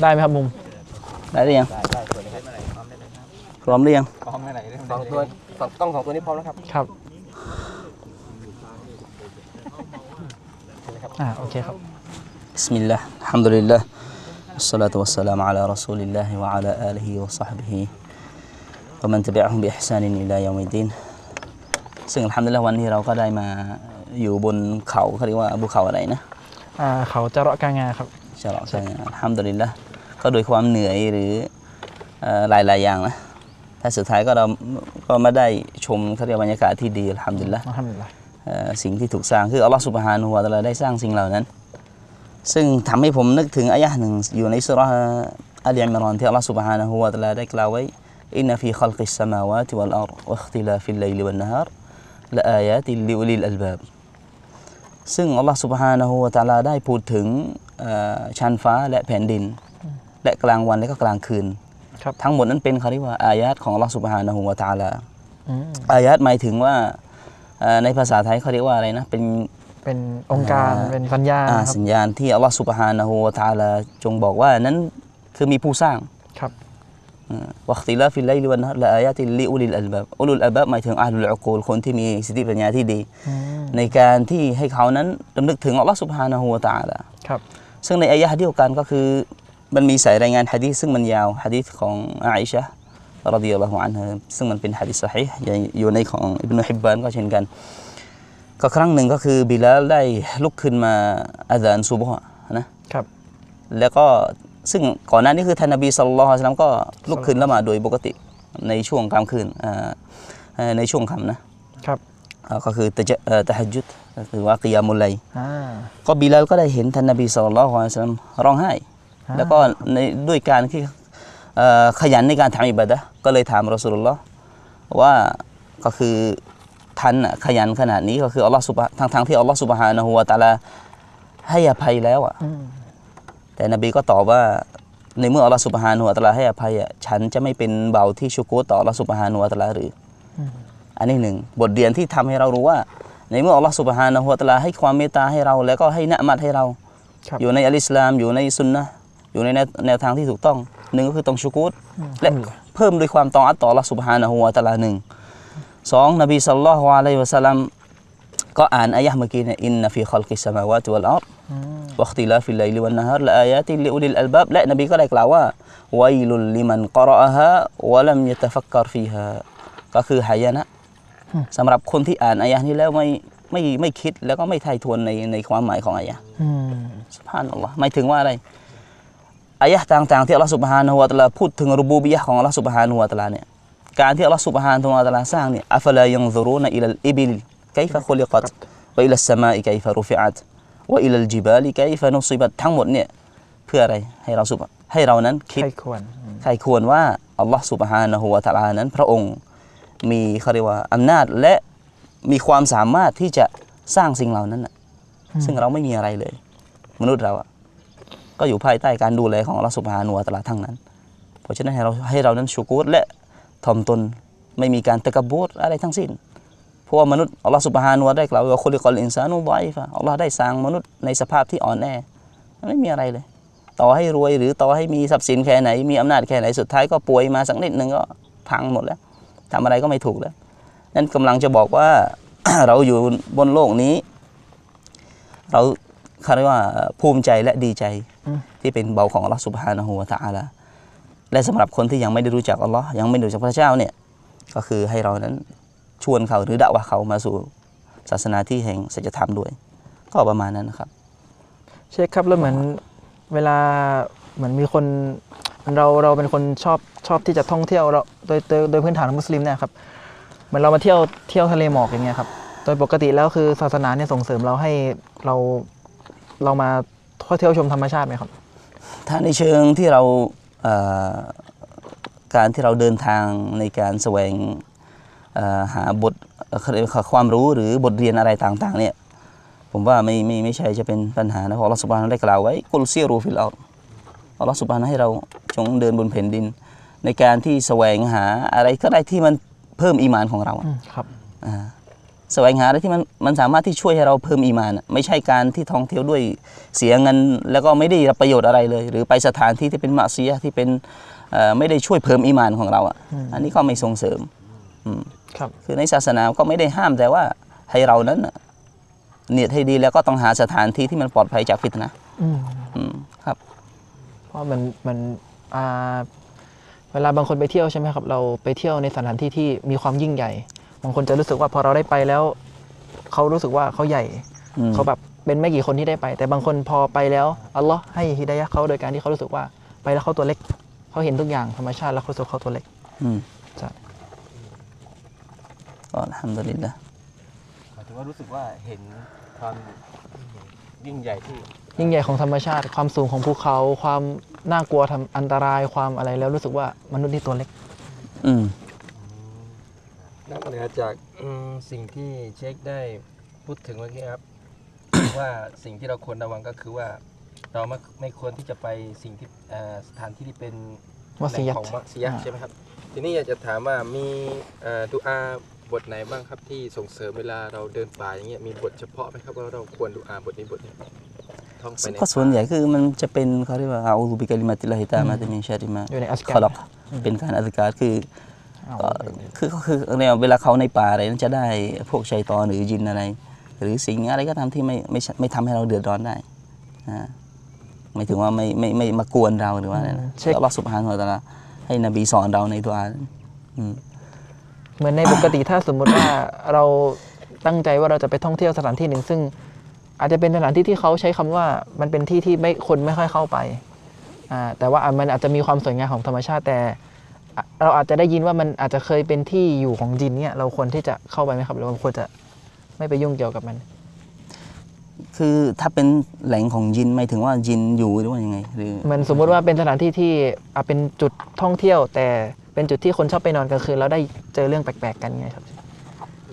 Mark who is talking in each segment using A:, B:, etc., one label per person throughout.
A: ได้ไหมครับมุม
B: ได้หรือยังพร้อมหรือยัง
C: สองตัวสองกล้องสองตัวนี้พร้อมแล้วครับ
A: ครับอ่าโอเคครับ
B: بسم الله الحمد لله والصلاة والسلام على رسول الله وعلى آله وصحبه ومن تبعهم بإحسان إلى يوم الدين ซึ่งอัลฮัมดุลิลละวันนี้เราก็ได้มาอยู่บนเขาเขาเรียกว่าภูเขาอะไรนะ
A: อ่าเขาจะเราะกางาครับ
B: ฉลองใช่ไหมอัลฮัมดุลิลละ ก็โดยความเหนื่อยหรือเอ่อหลายๆอย่างนะแต่สุดท้ายก็เราก็มาได้ชมเขาเรียกบรรยากาศที่ดีอัลฮัมดุลิลละ
A: อัลฮัมดุลิลละ
B: เอ่อสิ่งที่ถูกสร้างคืออัลลอฮฺสุบฮานุวะตะอาลาได้สร้างสิ่งเหล่านั้น ซึ่งทำให้ผมนึกถึงอายะห์หนึ่งอยู่ในสุราะห์อัลอิมรอนที่อัลลอฮฺสุบฮานะฮูวะตะอาลาได้กล่าวไว้อินนฟีขัลกิสสมาวาติวัลอัรวะอิคติลาฟิลไลลิวันนฮารละอายาติลิอุลิลอัลบาบซึ่งอัลลอฮฺสุบฮานะฮูวะตะอาลาได้พูดถึงเอ่อชั้นฟ้าและแผ่นดิน และกลางวันและก็กลางคืน
A: ครับ
B: ทั้งหมดนั้นเป็นเขาเรียกว่าอายาตของอัลลอฮฺสุบฮานะฮูวะตะอาลา
A: อืม
B: อายาตหมายถึงว่าเอ่อในภาษาไทยเขาเรียกว่าอะไรนะ เป็น
A: เป็นองค์การ
B: อ่า
A: เป็นสัญญา
B: อ่า
A: ครับ
B: สัญญาณที่อัลลอฮฺสุบฮานะฮูวะตะอาลาจงบอกว่านั้นคือมีผู้สร้าง
A: ครับ
B: วัคติลาฟิลไลลิวันนะฮ์ละอายาติลลิอุลิลอัลบาบอุลุลอัลบาบหมายถึงอาลุลอุกูลคนที่มีสติปัญญาที่ดี
A: อืม
B: ในการที่ให้เขานั้นรำลึกถึงอัลลอฮฺสุบฮานะฮูวะตะอาลา
A: ครับ
B: ซึ่งในอายะห์เดียวกันก็คือ มันมีสายรายงานฮะดีษซึ่งมันยาวฮะดีษของอาอิชะห์รดิยัลลอฮุอันฮาซึ่งมันเป็นฮะดีษซอฮีห์อยู่ในของอิบนุฮิบบานก็เช่นกัน ก็ครั้งหนึ่งก็คือบิลาลได้ลุกขึ้นมาอาซานซุบฮ์นะครับ แล้วก็ซึ่งก่อนหน้านี้คือท่านนบีสุลต่านละฮ์อัลลอฮุอะลัยฮิวะซัลลัมก็ลุกขึ้นละหมาดโดยปกติในช่วงกลางคืนอ่าเอ่อในช่วงค่ำนะครับอ่าก็คือตะเจเอ่อตะฮัจจุดก็คือว่ากิยามุลไล
A: อ่า
B: ก็บิลาลก็ได้เห็นท่านนบีสุลต่านละฮ์อัลลอฮุอะลัยฮิวะซัลลัมร้องไห้
A: อ่า
B: แล้วก็ในด้วยการที่เอ่อขยันในการทำอิบาดะห์ก็เลยถามรอสูลุลลอฮ์ว่าก็คือท่านน่ะขยันขนาดนี้ก็คืออัลลอฮ์สุบฮะทั้งทั้งๆที่อัลลอฮ์สุบฮานะฮูวะตะอาลาให้อภัยแล้วอะ
A: อืม
B: แต่นบีก็ตอบว่าในเมื่ออัลลอฮ์สุบฮานะฮูวะตะอาลาให้อภัยอะฉันจะไม่เป็นเบาที่ชุกูรต่ออัลลอฮ์สุบฮานะฮูวะตะอาลาหรือออันนี้หนึ่งบทเรียนที่ทำให้เรารู้ว่า ในเมื่ออัลลอฮ์สุบฮานะฮูวะตะอาลาให้ความเมตตาให้เรา แล้วก็ให้นะมัดให้เรา
A: ครับ
B: อยู่ในอัลอิสลามอยู่ในซุนนะห์ อยู่ในแนวทางที่ถูกต้องหนึ่งก็คือตองชูกูตและเพิ่มด้วยความตองอัตต่อละสุบฮานะฮุวาตะลาหนึ่งสองนบีสัลลัลฮวาลัยวะสัลลัมก็อ่านอายะห์เมื่อกี้เนี่ยอินนฟีขลกิสมาวาตุวัลอัรวัคติลาฟิลไลลิวันนฮารละอายะติลิอุลิลอัลบับและนบีก็ได้กล่าวว่าวัยลุลลิมันกรอฮะวะลัมยตฟักกรฟีฮะก็คือหายนะสำหรับคนที่อ่านอายะห์นี้แล้วไม่ไม่ไม่คิดแล้วก็ไม่ไถ่ทวนในในความหมายของอายะห์สุภาพนัลลอฮ์หมายถึงว่าอะไร อายะห์ต่างๆที่อัลลอฮ์สุบฮานะฮูวะตะอาลาพูดถึงรูบูบิยะห์ของอัลลอฮ์สุบฮานะฮูวะตะอาลาเนี่ยการที่อัลลอฮ์สุบฮานะฮูวะตะอาลาสร้างเนี่ยอัฟลายังซุรูนอิลัลอิบิลไกฟะคุลิกัตวะอิลัสสมาอิไกฟะรุฟิอัตวะอิลัลจิบาลิไกฟะนุซิบัตทั้งหมดเนี่ยเพื่ออะไรให้เราสุบให้เรานั้นคิด
A: ใครควรอืม
B: ใครควรว่าอัลลอฮ์สุบฮานะฮูวะตะอาลานั้นพระองค์มีเขาเรียกว่าอำนาจและมีความสามารถที่จะสร้างสิ่งเหล่านั้นน่ะซึ่งเราไม่มีอะไรเลย มนุษย์เราอะ ก็อยู่ภายใต้การดูแลของอัลลอฮ์สุบฮานะฮูวะตะอาลาทั้งนั้น เพราะฉะนั้นให้เราให้เรานั้นชูกูรและถ่อมตนไม่มีการตะกบูรอะไรทั้งสิ้น เพราะว่ามนุษย์อัลลอฮ์สุบฮานะฮูวะได้กล่าวว่าคุลิกอลอินซานุดอยฟะอัลลอฮ์ได้สร้างมนุษย์ในสภาพที่อ่อนแอไม่มีอะไรเลย ต่อให้รวยหรือต่อให้มีทรัพย์สินแค่ไหน มีอำนาจแค่ไหนสุดท้ายก็ป่วยมาสักนิดหนึ่งก็พังหมดแล้วทำอะไรก็ไม่ถูกแล้วนั่นกำลังจะบอกว่าเราอยู่บนโลกนี้ เรา เขาเรียกว่าภูมิใจและดีใจ
A: อืม
B: ที่เป็นเบาของอัลลอฮ์สุบฮานะฮูวะตะอาลาและสำหรับคนที่ยังไม่ได้รู้จักอัลลอฮ์ยังไม่รู้จักพระเจ้าเนี่ยก็คือให้เรานั้นชวนเขาหรือด่าวะเขามาสู่ศาสนาที่แห่งสัจธรรมด้วย ก็ประมาณนั้นนะครับ
A: เชคครับแล้วเหมือนเวลาเหมือนมีคนเราเราเป็นคนชอบชอบที่จะท่องเที่ยวเราโดยโดยโดยพื้นฐานของมุสลิมเนี่ยครับเหมือนเรามาเที่ยวเที่ยวทะเลหมอกอย่างเงี้ยครับโดยปกติแล้วคือศาสนาเนี่ยส่งเสริมเราให้เรา เรามาเที่ยวชมธรรมชาติไหมครับ
B: ถ้าในเชิงที่เราเอ่อการที่เราเดินทางในการแสวงเอ่อหาบทเอ่อเขาเรียกว่าความรู้หรือบทเรียนอะไรต่างๆเนี่ยผมว่าไม่ไม่ไม่ใช่จะเป็นปัญหานะเพราะอัลลอฮฺสุบฮานะฮูวะตะอาลาได้กล่าวไว้กุลซีรูฟิลอัรอัลลอฮฺสุบฮานะฮูวะตะอาลาให้เราจงเดินบนแผ่นดิน ในการที่แสวงหาอะไรก็ได้ที่มันเพิ่มอีหมานของเราอะ
A: อืมครับ
B: อ่า แสวงหาอะไรที่มันมันสามารถที่ช่วยให้เราเพิ่มอีมานอะไม่ใช่การที่ท่องเที่ยวด้วยเสียเงิน แล้วก็ไม่ได้รับประโยชน์อะไรเลย หรือไปสถานที่ที่เป็นมะเสียะห์ที่เป็นเอ่อไม่ได้ช่วยเพิ่มอีมานของเราอะอันนี้ก็ไม่ส่งเสริมอืม
A: ครับ
B: คือในศาสนาก็ไม่ได้ห้ามแต่ว่าให้เรานั้นน่ะเนียดให้ดีแล้วก็ต้องหาสถานที่ที่มันปลอดภัยจากฟิตนะห์
A: อืม
B: อืมครับ
A: เพราะมันมันอ่าเวลาบางคนไปเที่ยวใช่ไหมครับ เราไปเที่ยวในสถานที่ที่มีความยิ่งใหญ่บางคนจะรู้สึกว่าพอเราได้ไปแล้วเขารู้สึกว่าเขาใหญ่
B: อืม
A: เขาแบบเป็นไม่กี่คนที่ได้ไป แต่บางคนพอไปแล้วอัลลอฮ์ให้ฮิดายะห์เขาโดยการที่เขารู้สึกว่าไปแล้วเขาตัวเล็กเขาเห็นทุกอย่างธรรมชาติแล้วเขารู้สึกเขาตัวเล็ก
B: อืม
A: ใช่
B: ก็อัลฮัมดุลิลละ
C: หมายถึงว่ารู้สึกว่าเห็นความยิ่งใหญ่ที่
A: ยิ่งใหญ่ของธรรมชาติ ความสูงของภูเขา ความน่ากลัวทำอันตรายความอะไรแล้วรู้สึกว่ามนุษย์นี่ตัวเล็ก
B: อืม
C: นอกเหนือจากอืมสิ่งที่เช็คได้พูดถึงเมื่อกี้ครับ ว่าสิ่งที่เราควรระวังก็คือว่า เราไม่ไม่ควรที่จะไปสิ่งที่เอ่อสถานที่ที่เป็น
A: มัสยิด
C: แหล่งของมัสยิดใช่ไหมครับ ทีนี้อยากจะถามว่ามีเอ่อดุอาบทไหนบ้างครับที่ส่งเสริมเวลาเราเดินป่าอย่างเงี้ยมีบทเฉพาะไหมครับว่าเราควรดุอาบทนี้บทนี้ท่องไปใน
B: ก็ส่วนใหญ่คือมันจะเป็นเขาเรียกว่าอาอูซุบิกะลิมาติลลาฮิตามาติมินชาริมา
A: อยู่ในอัสกา
B: ขลักเป็นการอธิการคือ ก็คือก็คือเนี่ยเวลาเขาในป่าอะไรนั้นจะได้พวกชัยตอนหรือยินอะไร หรือสิ่งอะไรก็ตามที่ไม่ไม่ใช่ไม่ทำให้เราเดือดร้อนได้อ่าไม่ถึงว่าไม่ไม่ไม่มากวนเราหรือว่าอะไรนะ
A: เช็ค
B: อัลลอฮฺสุบฮานะฮูวะตะอาลาให้นบีสอนเราในตัวอานั้นอืม
A: เหมือนในปกติถ้าสมมุติว่าเราตั้งใจว่าเราจะไปท่องเที่ยวสถานที่หนึ่งซึ่ง อาจจะเป็นสถานที่ที่เขาใช้คำว่ามันเป็นที่ที่ไม่คนไม่ค่อยเข้าไปอ่าแต่ว่าอะมันอาจจะมีความสวยงามของธรรมชาติแต่อะ เราอาจจะได้ยินว่ามันอาจจะเคยเป็นที่อยู่ของจินเนี่ยเราควรที่จะเข้าไปไหมครับ หรือว่าควรจะไม่ไปยุ่งเกี่ยวกับมัน
B: คือถ้าเป็นแหล่งของยินไม่ถึงว่ายินอยู่หรือว่ายังไงหรือ
A: เหมือนสมมุติว่าเป็นสถานที่ที่อะเป็นจุดท่องเที่ยว แต่เป็นจุดที่คนชอบไปนอนกลางคืนแล้วได้เจอเรื่องแปลกๆกันไงครับ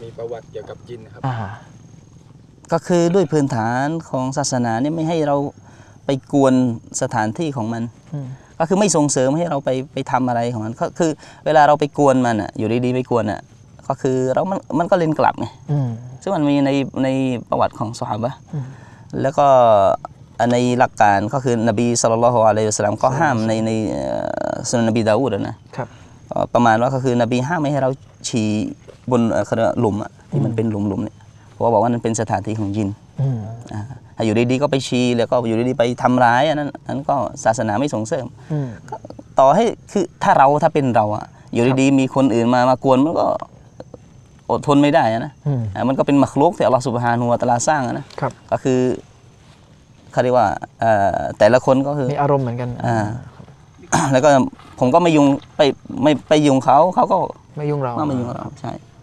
C: มีประวัติเกี่ยวกับยินนะครับ
A: อ่า
B: ก็คือด้วยพื้นฐานของศาสนาเนี่ยไม่ให้เราไปกวนสถานที่ของมัน
A: อืม
B: ก็คือไม่ส่งเสริมให้เราไปไปทำอะไรของมันก็คือเวลาเราไปกวนมันอะอยู่ดีๆไปกวนอะก็คือเรามันมันก็เล่นกลับไง
A: อืม
B: ซึ่งมันมีในในประวัติของสหาย
A: อืม
B: แล้วก็ในหลักการก็คือนบีสุลต่านละฮ์อะลัยฮิวะสัลลัมก็ห้ามในในเอ่อสุนนนบีดาวูดอะนะครับก็ประมาณว่าก็คือนบีห้ามไม่ให้เราฉี่บนเอ่อเขาเรียกว่าหลุมอะที่มันเป็นหลุมๆเนี่ยเพราะว่าบอกว่านั่นเป็นสถานที่ของยิน
A: อืม
B: อ่าถ้า อยู่ดีๆก็ไปชีแล้วก็อยู่ดีๆไปทำร้ายอันนั้นอันนั้นก็ศาสนาไม่ส่งเสริม
A: อืม
B: ต่อให้คือถ้าเราถ้าเป็นเราอะอยู่ดีๆมีคนอื่นมามากวนมันก็อดทนไม่ได้อะนะ
A: อืม
B: อ่ามันก็เป็นมักลุกที่อัลลอฮฺสุบฮานุวะตะอาลาสร้างอะนะครับก็คือเขาเรียกว่าเอ่อแต่ละคนก็คือ
A: มีอารมณ์เหมือนกัน
B: อ่าแล้วก็ผมก็ไม่ยุงไปไม่ไปยุงเขาเขาก็
A: ไม่ยุ่งเรา
B: ไม่ยุงเราใช่อืม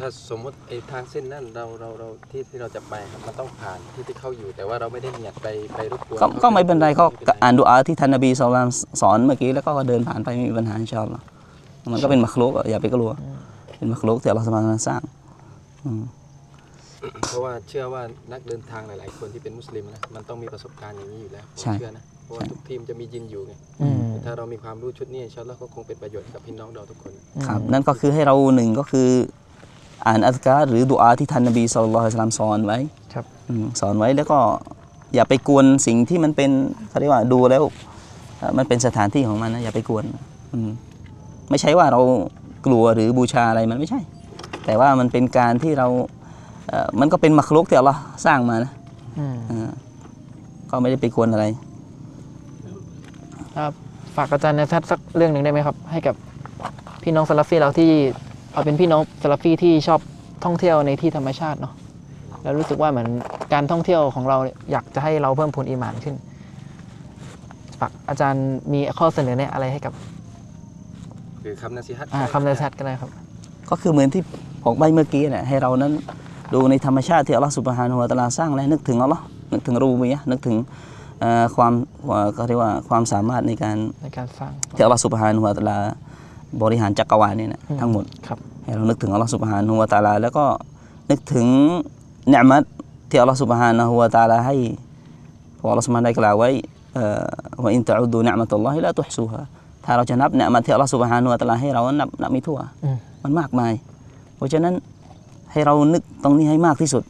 C: ถ้าสมมติไอ้ทางเส้นนั้นเราเราเราที่ที่เราจะไปครับมันต้องผ่านที่ที่เขาอยู่แต่ว่าเราไม่ได้เนียดไปไปรบกวน
B: ก็
C: ขา
B: ก็ไม่เป็นไรก็
C: ม่เป็นไร
B: อ่านดูอาที่ท่านนบีสุลต่านสอนเมื่อกี้แล้วก็เดินผ่านไปไม่มีปัญหาอินชาอัลลอฮ์มันก็เป็นมักลุกอะอย่าไปกลัว เป็นมักลุกที่อัลลอฮฺสุบฮานะฮูวะตะอาลาสร้างอืม
C: เพราะว่าเชื่อว่านักเดินทางหลาย ๆ คนที่เป็นมุสลิมนะมันต้องมีประสบการณ์อย่างนี้อยู่แล้วผมเชื่อนะเพราะว่าทุกทีมจะมียินอยู่ไง
A: อืม
C: ถ้าเรามีความรู้ชุดนี้อินชาอัลลอฮ์ก็คงเป็นประโยชน์กับพี่น้องเราทุกคน
B: ครับนั่นก็คือให้เราหนึ่งก็คือ อ่านอัลการหรือดุอาที่ท่านนบีสุลต่านละสลามสอนไว้
A: ครับ
B: อืมสอนไว้แล้วก็อย่าไปกวนสิ่งที่มันเป็นเขาเรียกว่าดูแล้วเอ่อมันเป็นสถานที่ของมันนะอย่าไปกวนอืมไม่ใช่ว่าเรากลัวหรือบูชาอะไรมันไม่ใช่ แต่ว่ามันเป็นการที่เราเอ่อมันก็เป็นมักลุกที่อัลลอฮ์สร้างมานะ
A: อืม
B: อ่าก็ไม่ได้ไปกวนอะไร
A: ครับฝากอาจารย์ในทัศสักเรื่องหนึ่งได้ไหมครับ ให้กับพี่น้องซาลาฟีเราที่ เอาเป็นพี่น้องซาลาฟีที่ชอบท่องเที่ยวในที่ธรรมชาติเนาะแล้วรู้สึกว่าเหมือนการท่องเที่ยวของเราเนี่ยอยากจะให้เราเพิ่มพูนอีหมานขึ้นฝากอาจารย์มีข้อเสนอแนะอะไรให้กับ
C: หรือคำนัสิฮัต
A: อ่าคำในทัศก็ได้ครับ
B: ก็คือเหมือนที่บอกไปเมื่อกี้เนี่ยให้เรานั้นดูในธรรมชาติที่อัลลอฮฺสุบฮานะฮูวะตะอาลาสร้างและนึกถึงอัลลอฮ์นึกถึงรูบียะห์นึกถึงเอ่อความเอ่อเขาเรียกว่าความสามารถในการ
A: ในการสร้าง
B: ที่อัลลอฮฺสุบฮานะฮูวะตะอาลา บริหารจักรวาลเนี่ยนะ
A: อืม
B: ทั้งหมด
A: ครับ
B: ให้เรานึกถึงอัลลอฮฺสุบฮานะฮูวะตะอาลา แล้วก็นึกถึงเนืมัดที่อัลลอฮฺสุบฮานะฮูวะตะอาลาให้เพราะอัลลอฮฺสุบฮานะฮูวะตะอาลาได้กล่าวไว้เอ่อว่าอินตะอุดูเนืมัตุลลอฮิลาตุฮซูฮาถ้าเราจะนับเนืมัดที่อัลลอฮฺสุบฮานะฮูวะตะอาลาให้เรานับนับไม่ทั่ว
A: อืม
B: มันมากมาย เพราะฉะนั้นให้เรานึกตรงนี้ให้มากที่สุด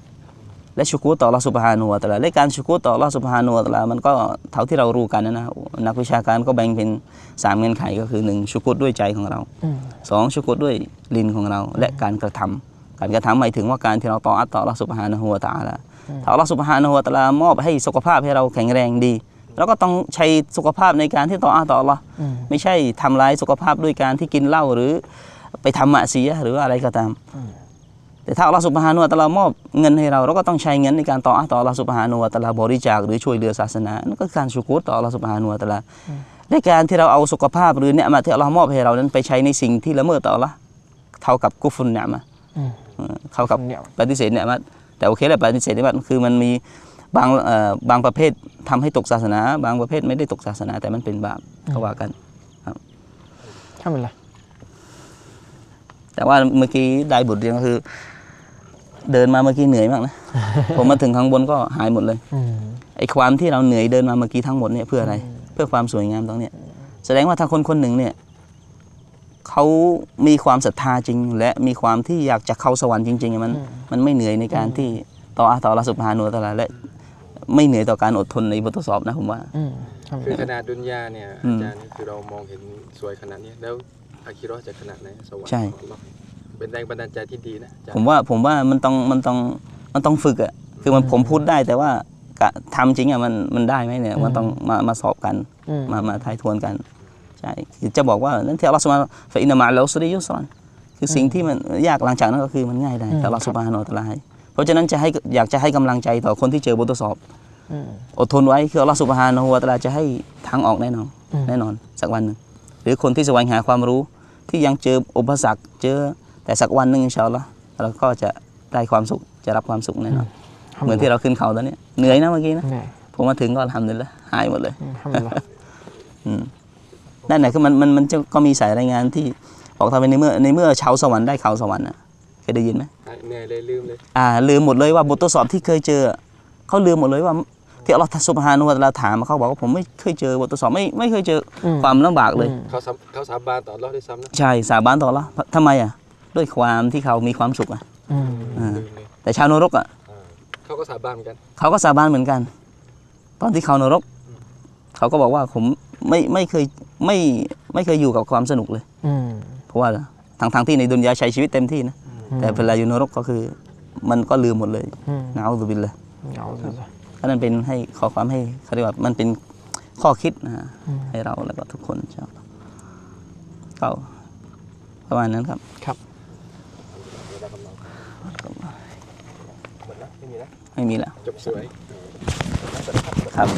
B: และชุกูรต่ออัลลอฮ์สุบฮานุวะตะอาลาและการชุกูรต่ออัลลอฮ์สุบฮานุวะตะอาลามันก็เท่าที่เรารู้กันนะนะนักวิชาการก็แบ่งเป็นสามเงื่อนไขก็คือหนึ่งชุกูรด้วยใจของเรา
A: อืม
B: สองชุกุรด้วยลิ้นของเรา และการกระทำการกระทำหมายถึงว่าการที่เราต่ออัตต่ออัลลอฮ์สุบฮานะฮูวะตะอาลาถ้าอัลลอฮ์สุบฮานะฮูวะตะอาลามอบให้สุขภาพให้เราแข็งแรงดีเราก็ต้องใช้สุขภาพในการที่ต่ออัตต่ออัลลอฮ์
A: อืม
B: ไม่ใช่ทำลายสุขภาพด้วยการที่กินเหล้าหรือไปทำมะเสียะห์หรือว่าอะไรก็ตาม แต่ถ้าอัลลอฮ์สุบฮานุวะตะอาลามอบเงินให้เราเราก็ต้องใช้เงินในการต่ออัตต่ออัลลอฮ์สุบฮานุวะตะอาลาบริจาคหรือช่วยเหลือศาสนานั่นก็คือการชุกุรต่ออัลลอฮ์สุบฮานุวะตะอาลาในการที่เราเอาสุขภาพหรือเนี่ยมาที่อัลลอฮ์มอบให้เรานั้นไปใช้ในสิ่งที่ละเมิดต่ออัลลอฮ์เท่ากับกุฟรุนเนี่ยมา
A: อืม
B: เออเท่ากับ
A: เนี่ย
B: ปฏิเสธเนี่ยมาแต่โอเคแหละปฏิเสธเนี่ยมันคือมันมีบางเอ่อบางประเภททำให้ตกศาสนา บางประเภทไม่ได้ตกศาสนา แต่มันเป็นบาปเขาว่ากัน
A: ทำเป็นไร
B: แต่ว่าเมื่อกี้ได้บทเรียนก็คือ เดินมาเมื่อกี้เหนื่อยมากนะ ผมมาถึงข้างบนก็หายหมดเลย
A: อืม
B: ไอ้ความที่เราเหนื่อยเดินมาเมื่อกี้ทั้งหมดเนี่ยเพื่ออะไร เพื่อความสวยงามตรงเนี้ยแสดงว่าถ้าคนคนหนึ่งเนี่ยเขามีความศรัทธาจริง และมีความที่อยากจะเข้าสวรรค์จริงๆมันมันไม่เหนื่อยในการที่ต่ออาต่อละสุภานุตะลาและไม่เหนื่อยต่อการอดทนในบททดสอบนะผมว่า
A: อืมทำเป็
C: คื
A: น
C: อ
A: ไร
C: ขนาดดุนยาเนี่ย
B: อื
C: อามจารย์นี่คือเรามองเห็นสวยขนาดนี้แล้วอาคิเราะห์จะขนาดไหนสวรรค์
B: ใช่
C: ของอัล เลาะห์เป็นแรงบันดาลใจที่ดีนะอาจารย์
B: ผมว่าผมว่ามันต้องมันต้องมันต้องฝึกอะคือมันผมพูดได้แต่ว่ากะทำจริงอะมันมันได้ไหมเนี่ยมันต้องมามาสอบกัน
A: อืม
B: มามาทายทวนกันใช่คือจะบอกว่านั่นที่อัลลอฮฺสุบฮานะฟะอินนามะอัลอุสริยุสรอนคือสิ่งที่มันยากหลังจากนั้นก็คือมันง่ายได้
A: อืม
B: แต่อัลลอฮฺสุบฮานะฮูวะตะอาลาให้เพราะฉะนั้นจะให้อยากจะให้กำลังใจต่อคนที่เจอบททดสอบ
A: อืม
B: อดทนไว้คืออัลลอฮฺสุบฮานะฮูวะตะอาลาจะให้ทางออกแน่นอน
A: อืม
B: แน่นอนสักวันหนึ่งหรือคนที่แสวงหาความรู้ที่ยังเจออุปสรรคเจอ แต่สักวันหนึ่งอินชาอัลลอฮ์เราก็จะได้ความสุขจะรับความสุขแน่นอนเหมือนที่เราขึ้นเขาตอนเนี้ยเหนื่อยนะเมื่อกี้นะ
A: เนี่ย
B: ผมมาถึงก็ทำเลยละหายหมดเลย
A: อืมทำเป็นไร
B: อืมนั่นแหละคือมันมันมันจะก็มีสายรายงานที่บอกทำไมในเมื่อในเมื่อชาวสวรรค์ได้เขาสวรรค์น่ะเคยได้ยินไหม
C: เหนื่อยเลยลืมเลย
B: อ่าลืมหมดเลยว่าบททดสอบที่เคยเจอเขาลืมหมดเลยว่าที่อัลลอฮฺสุบฮานุวะตะอาลาถามเขาบอกว่าผมไม่เคยเจอบททดสอบไม่ไม่เคยเจออ
A: ม
B: ความลำบากเลย
A: อืม
C: เขาสาเขาสาบานต่ออัลเลาะห์ด้วยซ้ำนะ
B: ใช่สาบานต่ออัลลอฮ์ทำไมอะ ด้วยความที่เขามีความสุขอะ
A: อืม
B: อ่า
C: ลืมเลย
B: แต่ชาวนรกอะ
C: อ่าเขาก็สาบานเหมือนกัน
B: เขาก็สาบานเหมือนกัน ตอนที่เขานรก เขาก็บอกว่าผมไม่ไม่เคยไม่ไม่เคยอยู่กับความสนุกเลย
A: อืม
B: เพราะว่าทางทางๆที่ในดุนยาใช้ชีวิตเต็มที่นะแต่เวลาอยู่นรกก็คือ มันก็ลืมหมดเลย
A: อืม
B: นะอัลลอฮฺบิลเลย
A: เอาเลย
B: ก็นั่นเป็นให้ขอความให้เขาเรียกว่ามันเป็นข้อคิดนะฮะ
A: อืม
B: ให้เราแล้วก็ทุกคนชอบก็ประมาณนั้นครับ
A: ครับ
C: มดแล้วไม่มีแล้ว
B: ไม่มีแล้ว
C: จบสวย
B: ครับ